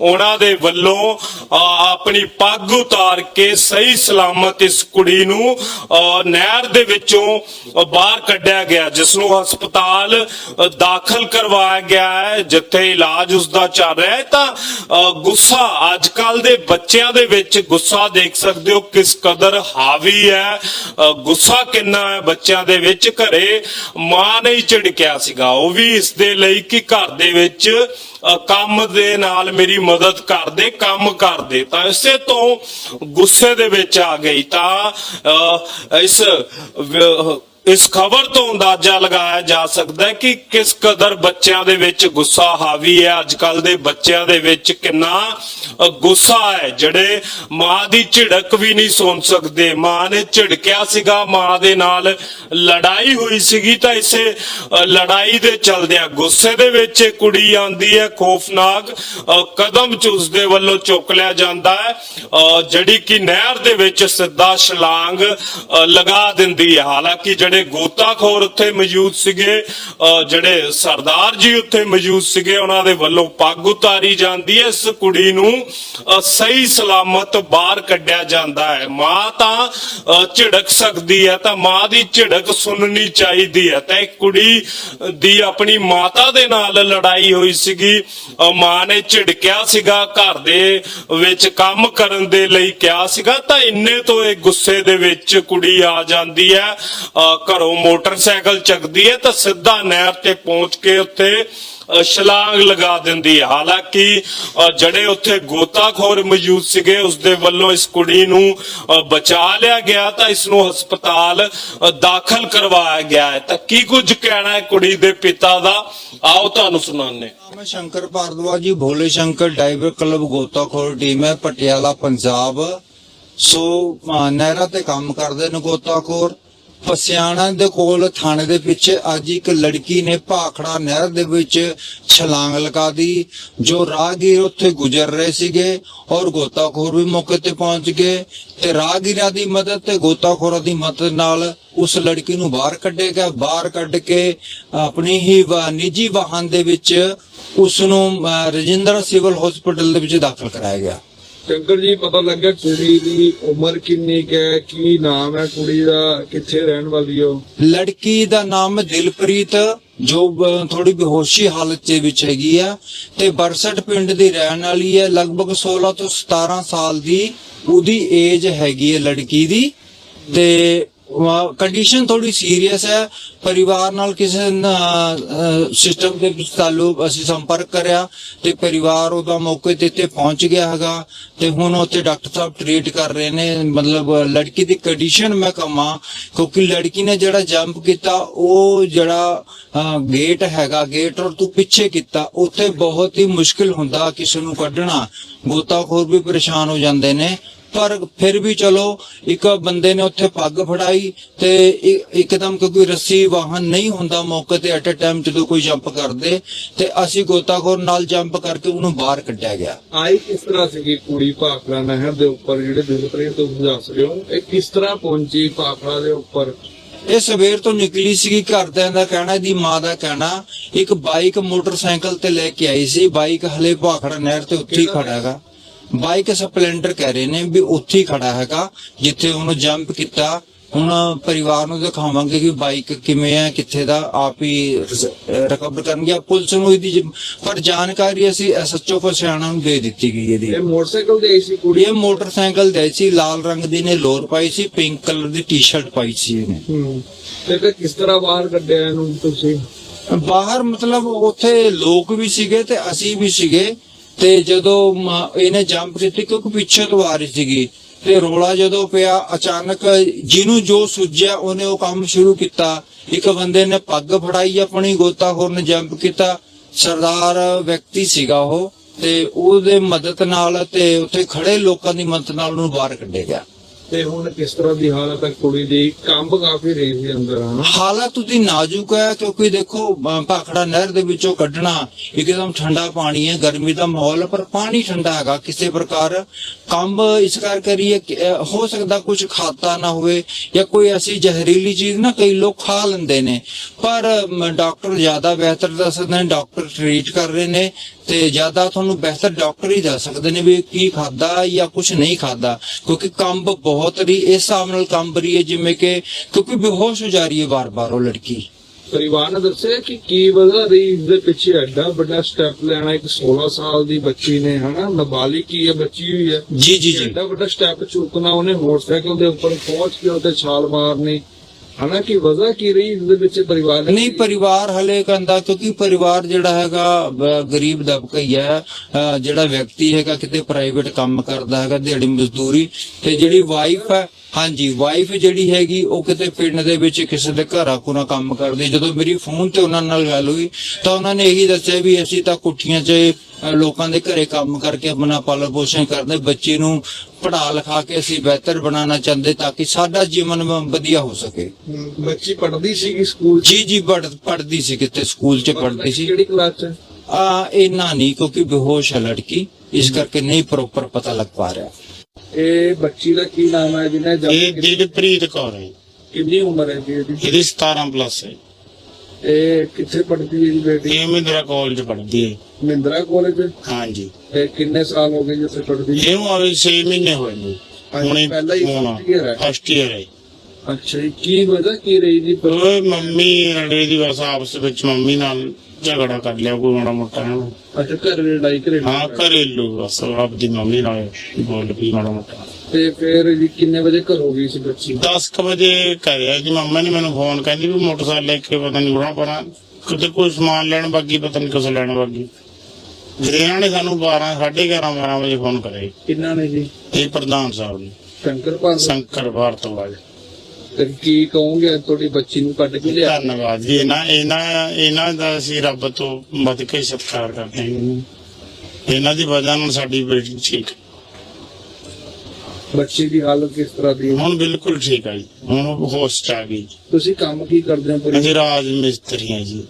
ਉਹਨਾਂ ਦੇ ਵੱਲੋਂ ਆਪਣੀ ਪੱਗ ਉਤਾਰ ਕੇ ਸਹੀ ਸਲਾਮਤ ਇਸ ਕੁੜੀ ਨੂੰ ਅ, ਨਹਿਰ ਦੇ ਵਿੱਚੋਂ ਬਾਹਰ ਕੱਢਿਆ ਗਿਆ ਜਿਸ ਨੂੰ ਹਸਪਤਾਲ ਦਾਖਲ ਕਰਵਾਇਆ ਗਿਆ ਹੈ ਜਿੱਥੇ ਇਲਾਜ ਉਸ ਦਾ ਚੱਲ ਰਿਹਾ ਹੈ। ਤਾਂ ਅ, ਗੁੱਸਾ ਅੱਜ ਕੱਲ ਦੇ ਬੱਚਿਆਂ ਦੇ ਵਿੱਚ ਗੁੱਸਾ ਦੇਖ ਸਕਦੇ ਹੋ ਕਿਸ ਕਦਰ ਹਾਵੀ ਹੈ। ਗੁੱਸਾ ਕਿੰਨਾ ਹੈ ਬੱਚਿਆਂ ਦੇ ਵਿੱਚ। ਘਰੇ ਮਾਂ ਨੇ ਹੀ ਝਿੜਕਿਆ ਸੀਗਾ। ਉਹ ਵੀ ਇਸ ਦੇ ਲਈ ਕਿ ਘਰ ਦੇ ਵਿੱਚ ਕੰਮ ਦੇ ਨਾਲ ਮੇਰੀ ਮਦਦ ਕਰਦੇ ਕੰਮ ਕਰਦੇ। ਤਾਂ ਇਸੇ ਤੋਂ ਗੁੱਸੇ ਦੇ ਵਿੱਚ ਆ ਗਈ। ਤਾਂ ਇਸ ਇਸ ਖਬਰ ਤੋਂ ਅੰਦਾਜ਼ਾ ਲਗਾਇਆ ਜਾ ਸਕਦਾ ਹੈ ਕਿ ਕਿਸ ਕਦਰ ਬੱਚਿਆਂ ਦੇ ਵਿੱਚ ਗੁੱਸਾ ਹਾਵੀ ਹੈ? ਅੱਜ ਕੱਲ ਦੇ ਬੱਚਿਆਂ ਦੇ ਵਿੱਚ ਕਿੰਨਾ ਗੁੱਸਾ ਹੈ ਜਿਹੜੇ ਮਾਂ ਦੀ ਝਿੜਕ ਵੀ ਨਹੀਂ ਸੁਣ ਸਕਦੇ। ਮਾਂ ਨੇ ਝਿੜਕਿਆ ਸੀਗਾ ਮਾਂ ਦੇ ਨਾਲ ਲੜਾਈ ਹੋਈ ਸੀਗੀ ਤਾਂ ਇਸੇ ਲੜਾਈ ਦੇ ਚਲਦਿਆਂ ਗੁੱਸੇ ਦੇ ਵਿੱਚ ਇਹ ਕੁੜੀ ਆਂਦੀ ਹੈ ਖੋਫਨਾਕ ਕਦਮ ਚ ਉਸਦੇ ਵੱਲੋਂ ਚੁੱਕ ਲਿਆ ਜਾਂਦਾ ਹੈ। ਅ, ਜਿਹੜੀ ਕਿ ਨਹਿਰ ਦੇ ਵਿੱਚ ਸਿੱਧਾ ਛਲਾਂਗ ਲਗਾ ਦਿੰਦੀ ਹੈ। ਹਾਲਾਂਕਿ ਜਿਹੜੇ ਗੋਤਾਖੋਰ ਉੱਥੇ ਮੌਜੂਦ ਸੀਗੇ ਅ, ਜਿਹੜੇ ਸਰਦਾਰ ਜੀ ਉੱਥੇ ਮੌਜੂਦ ਸੀਗੇ ਉਹਨਾਂ ਦੇ ਵੱਲੋਂ ਪੱਗ ਉਤਾਰੀ ਜਾਂਦੀ ਹੈ। ਇਸ ਕੁੜੀ ਨੂੰ ਸਹੀ ਸਲਾਮਤ ਬਾਹਰ ਕੱਢਿਆ ਜਾਂਦਾ ਹੈ। ਮਾਂ ਤਾਂ ਝਿੜਕ ਸਕਦੀ ਹੈ ਤਾਂ ਮਾਂ ਦੀ ਝਿੜਕ ਸੁਣਨੀ ਚਾਹੀਦੀ ਹੈ। ਤਾਂ ਇੱਕ ਕੁੜੀ ਦੀ ਆਪਣੀ ਮਾਤਾ ਦੇ ਨਾਲ ਲੜਾਈ ਹੋਈ ਸੀਗੀ। ਮਾਂ ਨੇ ਝਿੜਕਿਆ ਸੀਗਾ ਘਰ ਦੇ ਵਿੱਚ ਕੰਮ ਕਰਨ ਦੇ ਲਈ ਕਿਹਾ ਸੀਗਾ। ਤਾਂ ਇੰਨੇ ਤੋਂ ਇਹ ਗੁੱਸੇ ਦੇ ਵਿੱਚ ਕੁੜੀ ਆ ਜਾਂਦੀ ਹੈ। ਅ, ਘਰੋਂ ਮੋਟਰਸਾਈਕਲ ਚੱਕਦੀ ਹੈ ਤਾਂ ਸਿੱਧਾ ਨਹਿਰ ਤੇ ਪਹੁੰਚ ਕੇ ਉੱਥੇ ਅ, ਛਲਾਂਗ ਲਗਾ ਦਿੰਦੀ ਹੈ। ਹਾਲਾਂਕਿ ਅ, ਜਿਹੜੇ ਉੱਥੇ ਗੋਤਾਖੋਰ ਮੌਜੂਦ ਸੀਗੇ ਉਸ ਦੇ ਵੱਲੋਂ ਇਸ ਕੁੜੀ ਨੂੰ ਬਚਾ ਲਿਆ ਗਿਆ ਤਾਂ ਇਸ ਨੂੰ ਹਸਪਤਾਲ ਦਾਖਲ ਕਰਵਾਇਆ ਗਿਆ ਹੈ। ਤਾਂ ਕੀ ਕੁਝ ਕਹਿਣਾ ਹੈ ਕੁੜੀ ਦੇ ਪਿਤਾ ਦਾ? ਆਓ ਤੁਹਾਨੂੰ ਸੁਣਾਉਂਦੇ ਮੈਂ ਸ਼ੰਕਰ ਭਾਰਦਵਾਜ ਜੀ ਭੋਲੇ ਸ਼ੰਕਰ ਡਾਈਵਰ ਕਲੱਬ ਗੋਤਾਖੋਰ ਟੀਮ ਹੈ ਪਟਿਆਲਾ ਪੰਜਾਬ। ਸੋ ਨਹਿਰਾ ਤੇ ਕੰਮ ਕਰਦੇ ਨੇ ਗੋਤਾਖੋਰ। ਪਸਿਆਣਾ ਦੇ ਕੋਲ ਥਾਣੇ ਦੇ ਪਿੱਛੇ ਅੱਜ ਇੱਕ ਲੜਕੀ ਨੇ ਭਾਖੜਾ ਨਹਿਰ ਦੇ ਵਿੱਚ ਛਲਾਂਗ ਲਗਾ ਦੀ ਜੋ ਰਾਹਗੀਰ ਉੱਥੇ ਗੁਜ਼ਰ ਰਹੇ ਸੀਗੇ ਔਰ ਗੋਤਾਖੋਰ ਵੀ ਮੌਕੇ ਤੇ ਪਹੁੰਚ ਗਏ ਤੇ ਰਾਹਗੀਰਾਂ ਦੀ ਮਦਦ ਤੇ ਗੋਤਾਖੋਰਾਂ ਦੀ ਮਦਦ ਨਾਲ ਉਸ ਲੜਕੀ ਨੂੰ ਬਾਹਰ ਕੱਢੇਗਾ ਬਾਹਰ ਕੱਢ ਕੇ ਆਪਣੀ ਹੀ ਨਿੱਜੀ ਵਾਹਨ ਦੇ ਵਿੱਚ ਉਸ ਨੂੰ ਅਹ, ਰਜਿੰਦਰਾ ਸਿਵਲ ਹਸਪੀਟਲ ਦੇ ਵਿੱਚ ਦਾਖਲ ਕਰਾਇਆ ਗਿਆ। ਸ਼ੰਕਰ ਜੀ, ਪਤਾ ਲੱਗਿਆ ਕੁੜੀ ਦੀ ਉਮਰ ਕਿੰਨੀ ਕੁ ਹੈ? ਕੀ ਨਾਮ ਹੈ ਕੁੜੀ ਦਾ? ਕਿੱਥੇ ਰਹਿਣ ਵਾਲੀ ਹੋ ਲੜਕੀ ਦਾ ਨਾਮ ਦਿਲਪ੍ਰੀਤ, ਜੋ ਬ- ਥੋੜੀ ਬੇਹੋਸ਼ੀ ਹਾਲਤ ਦੇ ਵਿੱਚ ਹੈਗੀ ਆ ਤੇ ਬਰਸਟ ਪਿੰਡ ਦੀ ਰਹਿਣ ਵਾਲੀ ਹੈ। ਲਗਭਗ 16 ਤੋਂ 17 ਸਾਲ ਦੀ ਉਹਦੀ ਏਜ ਹੈਗੀ ਹੈ ਲੜਕੀ ਦੀ ਤੇ ਕੰਡੀਸ਼ਨ ਥੋੜੀ ਸੀਰੀਅਸ ਹੈ। ਪਰਿਵਾਰ ਨਾਲ ਕਿਸੇ ਸਿਸਟਮ ਦੇ ਵਿੱਚ ਤਾਲੁਕ ਅਸੀਂ ਸੰਪਰਕ ਕਰਿਆ ਤੇ ਪਰਿਵਾਰ ਉਹਦਾ ਮੌਕੇ ਤੇ ਇੱਥੇ ਪਹੁੰਚ ਗਿਆ ਹੈਗਾ ਤੇ ਹੁਣ ਉੱਥੇ ਡਾਕਟਰ ਸਾਹਿਬ ਟ੍ਰੀਟ ਕਰ ਰਹੇ ਨੇ। ਮਤਲਬ ਲੜਕੀ ਦੀ ਕੰਡੀਸ਼ਨ ਮੈਂ ਕਮਾ ਕਿਉਂਕਿ ਲੜਕੀ ਨੇ ਜਿਹੜਾ ਜੰਪ ਕੀਤਾ, ਉਹ ਜਿਹੜਾ ਗੇਟ ਹੈਗਾ ਗੇਟ ਔਰ ਤੂੰ ਪਿੱਛੇ ਕੀਤਾ, ਉੱਥੇ ਬਹੁਤ ਹੀ ਮੁਸ਼ਕਿਲ ਹੁੰਦਾ ਕਿਸੇ ਨੂੰ ਕੱਢਣਾ। ਗੋਤਾਖੋਰ ਵੀ ਪਰੇਸ਼ਾਨ ਹੋ ਜਾਂਦੇ ਨੇ। ਪਰ ਫਿਰ ਵੀ ਚਲੋ ਇੱਕ ਬੰਦੇ ਨੇ ਉੱਥੇ ਪੱਗ ਫੜਾਈ ਤੇ ਇੱਕਦਮ ਕਿਉਂਕਿ ਰੱਸੀ ਵਾਹਨ ਨਹੀਂ ਹੁੰਦਾ ਮੌਕੇ ਤੇ ਐਟ ਅ ਟਾਈਮ ਜਦੋਂ ਕੋਈ ਜੰਪ ਕਰਦੇ ਤੇ ਅਸੀਂ ਗੋਤਾਖੋਰ ਨਾਲ ਜੰਪ ਕਰਕੇ ਉਹਨੂੰ ਬਾਹਰ ਕੱਢਿਆ ਗਿਆ। ਆਈ ਕਿਸ ਤਰ੍ਹਾਂ ਸੀਗੀ ਕੁੜੀ ਭਾਖੜਾ ਨਹਿਰ ਦੇ ਉੱਪਰ ਜਿਹੜੇ ਦਿਲਪ੍ਰੀਤ ਤੁਸੀਂ ਦੱਸ ਰਹੇ ਹੋ? ਇਹ ਕਿਸ ਤਰ੍ਹਾਂ ਪਹੁੰਚੀ ਭਾਖੜਾ ਦੇ ਉੱਪਰ? ਇਹ ਸਵੇਰ ਤੋਂ ਨਿਕਲੀ ਸੀਗੀ ਘਰਦਿਆਂ ਦਾ ਕਹਿਣਾ ਦੀ ਮਾਂ ਦਾ ਕਹਿਣਾ ਇੱਕ ਬਾਈਕ ਮੋਟਰਸਾਈਕਲ ਤੇ ਲੈ ਕੇ ਆਈ ਸੀ। ਬਾਈਕ ਹਲੇ ਭਾਖੜਾ ਨਹਿਰ ਤੇ ਉੱਥੇ ਹੀ ਖੜਾ ਹੈਗਾ। ਬਾਈਕ ਸਪਲੈਂਡਰ ਕਹਿ ਰਹੇ ਨੇ ਵੀ ਉੱਥੇ ਹੀ ਖੜਾ ਹੈਗਾ ਜਿੱਥੇ ਉਹਨੂੰ ਜੰਪ ਕੀਤਾ। ਹੁਣ ਪਰਿਵਾਰ ਨੂੰ ਦਿਖਾਵਾਂਗੇ ਕਿ ਬਾਈਕ ਕਿਵੇਂ ਹੈ ਕਿੱਥੇ ਦਾ ਆਪ ਹੀ ਰਿਕਵਰ ਕਰਨਗੇ। ਪੁਲਿਸ ਨੂੰ ਇਹਦੀ ਪਰ ਜਾਣਕਾਰੀ ਅਸੀਂ ਐਸਐਚਓ ਪਸਿਆਣਾ ਨੂੰ ਦੇ ਦਿੱਤੀ ਗਈ ਇਹਦੀ। ਇਹ ਮੋਟਰਸਾਈਕਲ ਆਈ ਸੀ ਕੁੜੀ? ਇਹ ਮੋਟਰਸਾਈਕਲ ਦੇ ਸੀ ਲਾਲ ਰੰਗ ਦੀ ਨੇ ਲੋਰ ਪਾਈ ਸੀ ਪਿੰਕ ਕਲਰ ਦੀ ਟੀ-ਸ਼ਰਟ ਪਾਈ ਸੀ ਇਹਨੇ। ਤੇ ਫਿਰ ਕਿਸ ਤਰ੍ਹਾਂ ਬਾਹਰ ਕੱਢਿਆ ਇਹਨੂੰ ਤੁਸੀਂ? ਬਾਹਰ ਮਤਲਬ ਉੱਥੇ ਲੋਕ ਵੀ ਸੀਗੇ ਤੇ ਅਸੀਂ ਵੀ ਸੀਗੇ। ਤੇ ਜਦੋਂ ਇਹਨੇ ਜੰਪ ਕੀਤੀ, ਕਿਉਂਕਿ ਪਿੱਛੇ ਤੋਂ ਆ ਰਹੀ ਸੀਗੀ, ਤੇ ਰੋਲਾ ਜਦੋਂ ਪਿਆ, ਅਚਾਨਕ ਜਿਹਨੂੰ ਜੋ ਸੁੱਜਿਆ, ਉਹਨੇ ਉਹ ਕੰਮ ਸ਼ੁਰੂ ਕੀਤਾ। ਇੱਕ ਬੰਦੇ ਨੇ ਪੱਗ ਫੜਾਈ, ਆਪਣੀ ਗੋਤਾਖੋਰ ਨੇ ਜੰਪ ਕੀਤਾ। ਸਰਦਾਰ ਵਿਅਕਤੀ ਸੀਗਾ ਉਹ, ਤੇ ਉਹਦੇ ਮਦਦ ਨਾਲ ਤੇ ਉੱਥੇ ਖੜੇ ਲੋਕਾਂ ਦੀ ਮਦਦ ਨਾਲ ਉਹਨੂੰ ਬਾਹਰ ਕੱਢਿਆ ਗਿਆ। ਤੇ ਹੁਣ ਕਿਸ ਤਰ੍ਹਾਂ ਦੀ ਹਾਲਤ ਹੈ ਕੁੜੀ ਦੀ ਕੰਬ ਕਾਫੀ ਰਹੀ ਸੀ ਅੰਦਰ ਹਨਾ ਹਾਲਤ ਉਹਦੀ ਨਾਜ਼ੁਕ ਹੈ ਕਿਉਂਕਿ ਦੇਖੋ ਭਾਖੜਾ ਨਹਿਰ ਦੇ ਵਿੱਚੋਂ ਕੱਢਣਾ ਇੱਕਦਮ ਠੰਡਾ ਪਾਣੀ ਹੈ ਗਰਮੀ ਦਾ ਮਾਹੌਲ ਪਰ ਪਾਣੀ ਠੰਡਾ ਹੈਗਾ ਕਿਸੇ ਪ੍ਰਕਾਰ। ਕੰਬ ਇਸ ਕਰ ਕਰੀਏ ਕਿ, ਹੋ ਸਕਦਾ ਕੁਝ ਖਾਤਾ ਨਾ ਹੋਵੇ ਜਾਂ ਕੋਈ ਐਸੀ ਜ਼ਹਿਰੀਲੀ ਚੀਜ਼ ਨਾ ਕਈ ਲੋਕ ਖਾ ਲੈਂਦੇ ਨੇ। ਪਰ ਡਾਕਟਰ ਜ਼ਿਆਦਾ ਬਿਹਤਰ ਦੱਸਦੇ ਨੇ ਡਾਕਟਰ ਟ੍ਰੀਟ ਕਰ ਰਹੇ ਨੇ ਤੇ ਜ਼ਿਆਦਾ ਤੁਹਾਨੂੰ ਬਿਹਤਰ ਡਾਕਟਰ ਹੀ ਦੱਸ ਸਕਦੇ ਨੇ ਵੀ ਕੀ ਖਾਦਾ ਜਾਂ ਕੁਝ ਨਹੀਂ ਖਾਦਾ ਕਿਉਂਕਿ ਕੰਬ ਬਹੁਤ ਰਹੀ ਇਸ ਹਿਸਾਬ ਨਾਲ ਕੰਬ ਰਹੀ ਹੈ ਜਿਵੇਂ ਕਿ ਕਿਉਂਕਿ ਬੇਹੋਸ਼ ਹੋ ਜਾ ਰਹੀ ਹੈ ਵਾਰ-ਵਾਰ ਉਹ ਲੜਕੀ। ਪਰਿਵਾਰ ਨੇ ਦੱਸਿਆ ਕਿ ਕੀ ਵਜ੍ਹਾ ਰਹੀ ਇਸ ਦੇ ਪਿੱਛੇ ਐਡਾ ਵੱਡਾ ਸਟੈਪ ਲੈਣਾ ਇੱਕ 16 ਸਾਲ ਦੀ ਬੱਚੀ ਨੇ ਹਨਾ? ਨਾਬਾਲਿਗ ਕੀ ਹੈ ਬੱਚੀ ਹੋਈ ਹੈ। ਜੀ ਜੀ ਜੀ। ਐਡਾ ਵੱਡਾ ਸਟੈਪ ਚੁੱਕਣਾ ਉਹਨੇ ਮੋਟਰਸਾਈਕਲ ਦੇ ਉੱਪਰ ਪਹੁੰਚ ਕੇ ਉੱਤੇ ਛਾਲ ਮਾਰਨੀ। ਹਨਾ ਵਜ੍ਹਾ ਕੀ ਰਹੀ ਇਸ ਦੇ ਵਿੱਚ ਪਰਿਵਾਰ ਨਹੀਂ, ਪਰਿਵਾਰ ਹਲੇ ਕਹਿੰਦਾ ਕਿਉਂਕਿ ਪਰਿਵਾਰ ਜਿਹੜਾ ਹੈਗਾ ਗਰੀਬ ਦਬਕਾ ਹੀ ਹੈ। ਜਿਹੜਾ ਵਿਅਕਤੀ ਹੈਗਾ ਕਿਤੇ ਪ੍ਰਾਈਵੇਟ ਕੰਮ ਕਰਦਾ ਹੈਗਾ, ਦਿਹਾੜੀ ਮਜ਼ਦੂਰੀ, ਤੇ ਜਿਹੜੀ ਵਾਈਫ ਹੈ, ਹਾਂਜੀ ਵਾਈਫ ਜਿਹੜੀ ਹੈਗੀ, ਉਹ ਕਿਤੇ ਪਿੰਡ ਦੇ ਵਿੱਚ ਕਿਸੇ ਦੇ ਘਰਾਂ ਕੋਨਾ ਕੰਮ ਕਰਦੀ ਜਦੋਂ ਮੇਰੀ ਫੋਨ ਤੇ ਉਹਨਾਂ ਨਾਲ ਗੱਲ ਹੋਈ, ਤਾਂ ਉਹਨਾਂ ਨੇ ਇਹੀ ਦੱਸਿਆ ਵੀ ਅਸੀਂ ਤਾਂ ਕੁੱਠੀਆਂ 'ਚ ਲੋਕਾਂ ਦੇ ਘਰੇ ਕੰਮ ਕਰਕੇ ਆਪਣਾ ਪਾਲਣ ਪੋਸ਼ਣ ਕਰਦੇ ਬੱਚੇ ਨੂੰ ਪੜ੍ਹਾ ਲਿਖਾ ਕੇ ਅਸੀਂ ਬਿਹਤਰ ਬਣਾਉਣਾ ਚਾਹੁੰਦੇ ਤਾਂ ਕਿ ਸਾਡਾ ਜੀਵਨ ਵਧੀਆ ਹੋ ਸਕੇ। ਬੱਚੀ ਪੜ੍ਹਦੀ ਸੀਗੀ ਸਕੂਲ? ਜੀ ਜੀ ਪੜ੍ਹ- ਪੜ੍ਹਦੀ ਸੀ ਕਿਤੇ ਸਕੂਲ 'ਚ ਪੜ੍ਹਦੀ ਸੀ। ਕਿਹੜੀ ਕਲਾਸ 'ਚ? ਆ ਇੰਨਾ ਨਹੀਂ ਕਿਉਂਕਿ ਬੇਹੋਸ਼ ਹੈ ਲੜਕੀ ਇਸ ਕਰਕੇ ਨਹੀਂ ਪ੍ਰੋਪਰ ਪਤਾ ਲੱਗ ਪਾ ਰਿਹਾ। ਇਹ ਬੱਚੀ ਦਾ ਕੀ ਨਾਮ ਹੈ ਜਿਹਨੇ ਇਹ ਦਿਲਪ੍ਰੀਤ ਕੌਰ ਹੈ। ਕਿੰਨੀ ਉਮਰ ਹੈ ਜੀ ਇਹਦੀ? ਇਹਦੀ 17 ਪਲੱਸ ਹੈ। ਇਹ ਕਿੱਥੇ ਪੜ੍ਹਦੀ ਹੈ ਜੀ ਬੇਟੀ? ਇਹ ਮਹਿੰਦਰਾ ਕਾਲਜ ਪੜ੍ਹਦੀ ਹੈ। ਮਹਿੰਦਰਾ ਕਾਲਜ ਹਾਂਜੀ। ਤੇ ਕਿੰਨੇ ਸਾਲ ਹੋ ਗਏ ਜੀ ਉੱਥੇ ਪੜ੍ਹਦੀ? ਨੂੰ? ਇਹਨੂੰ ਆਵੇ 6 ਮਹੀਨੇ ਹੋਏ ਨੇ। ਹੁਣੇ ਪਹਿਲਾਂ ਹੀ first year ਹੈ। ਫਸਟ ਇਅਰ ਹੈ। ਅੱਛਾ ਜੀ ਕੀ ਵਜ੍ਹਾ ਕੀ ਰਹੀ ਜੀ? ਉਹ ਮੰਮੀ ਰੜੇ ਦੀ ਬਸ ਆਪਸ ਵਿੱਚ ਮੰਮੀ ਨਾਲ ਝਗੜਾ ਕਰ ਲਿਆ ਕੋਈ ਮਾੜਾ ਮੋਟਾ ਇਹਨੂੰ। ਅੱਛਾ ਘਰ ਲੜਾਈ ਕਰੇ ਹਾਂ ਘਰੇਲੂ ਬਸ ਆਪਦੀ ਮੰਮੀ ਨਾਲ ਬੋਲ ਪਈ ਮਾੜਾ ਮੋਟਾ। ਤੇ ਫਿਰ ਜੀ ਕਿੰਨੇ ਵਜੇ ਘਰ ਗਈ ਸੀ ਬੱਚੀ? 10 ਕੁ ਵਜੇ ਕਰਿਆ ਜੀ ਮੰਮਾ ਨੇ ਮੈਨੂੰ ਫੋਨ ਕਹਿੰਦੀ ਵੀ ਮੋਟਰਸਾਈਕਲ ਲੈ ਕੇ ਪਤਾ ਨਹੀਂ ਉਰਾਂ ਪਰਾਂ। ਕਿਤੇ ਕੋਈ ਸਮਾਨ ਲੈਣ ਬਾਗੀ ਪਤਾ ਨਹੀਂ ਕੁਛ ਲੈਣ ਬਾਗੀ। ਫਿਰ ਇਹਨਾਂ ਨੇ ਸਾਨੂੰ 12 11:30 12 ਵਜੇ ਫੋਨ ਕਰਿਆ। ਕਿੰਨਾ ਨੇ ਜੀ? ਇਹ ਪ੍ਰਧਾਨ ਸਾਹਿਬ ਨੇ। ਸ਼ੰਕਰ ਭਾਰਤਵਾਜ ਤੇ ਕੀ ਕਹੋਗੇ ਤੁਹਾਡੀ ਬੱਚੀ ਨੂੰ ਕੱਢ ਕੇ ਲਿਆ? ਧੰਨਵਾਦ ਜੀ ਇਹਨਾਂ ਇਹਨਾਂ ਇਹਨਾਂ ਦਾ ਅਸੀਂ ਰੱਬ ਤੋਂ ਵੱਧ ਕੇ ਸਤਿਕਾਰ ਕਰਦੇ ਹਾਂ। ਇਹਨਾਂ ਦੀ ਵਜ੍ਹਾ ਨਾਲ ਸਾਡੀ ਬੇਟੀ ਠੀਕ ਹੈ। ਬੱਚੀ ਦੀ ਹਾਲਤ ਕਿਸ ਤਰ੍ਹਾਂ ਦੀ ਹੈ? ਹੁਣ ਬਿਲਕੁਲ ਠੀਕ ਹੈ ਜੀ। ਹੁਣ ਉਹ ਹੋਸ਼ 'ਚ ਆ ਗਈ। ਤੁਸੀਂ ਕੰਮ ਕੀ ਕਰਦੇ ਹੋ ਪੂਰੀ? ਅਸੀਂ ਰਾਜ ਮਿਸਤਰੀ ਹਾਂ ਜੀ।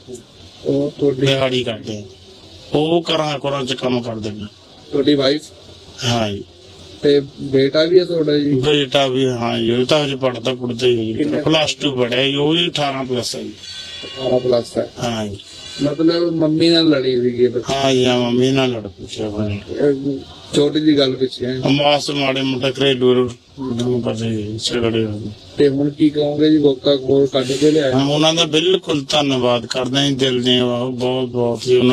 ਉਹ ਤੁਹਾਡੀ ਦਿਹਾੜੀ ਕਰਦੇ ਉਹ ਕਰਾਂ ਕਰਾਂ ਚ ਕੰਮ ਕਰਦੇ ਨੇ। ਤੁਹਾਡੀ ਵਾਈਫ ਹਾਂ ਜੀ। ਤੇ ਬੇਟਾ ਵੀ ਹੈ ਤੁਹਾਡਾ ਜੀ? ਬੇਟਾ ਵੀ ਹਾਂ ਜੀ। ਉਹ ਤਾਂ ਹਜੇ ਪੜਦਾ ਪੜਦਾ ਹੀ ਹੈ ਜੀ। ਕਿੰਨੇ? ਪਲੱਸ 2 ਪੜਿਆ ਜੀ। ਉਹ ਵੀ 18 ਪਲੱਸ ਹੈ ਜੀ। 18 ਪਲੱਸ ਹੈ। ਹਾਂ ਜੀ ਮਤਲਬ ਮੰਮੀ ਨਾਲ ਲੜੀ ਹੋਈ ਹੈ ਬੱਚੀ। ਹਾਂ ਜੀ ਹਾਂ, ਮੰਮੀ ਨਾਲ ਲੜ ਪੁੱਛਿਆ ਬਣੇ ਅਹ ਛੋਟੀ ਗੱਲ ਪਿੱਛੇ ਹੈ। ਮਾਸ ਮਾੜੇ ਮੋਟੇ ਘਰੇਲੂ ਨੂੰ ਪਤਾ ਹੀ। ਤੇ ਹੁਣ ਕੀ ਕਹੋਗੇ ਜੀ ਕੋਲ ਕੱਢ ਕੇ ਲਿਆਇਆ। ਹਾਂ ਉਹਨਾਂ ਦਾ ਬਿਲਕੁਲ ਧੰਨਵਾਦ ਕਰਦੇ ਹਾਂ ਜੀ, ਦਿਲ ਦੇ ਬਹੁਤ ਬਹੁਤ ਹੀ ਉਹਨਾਂ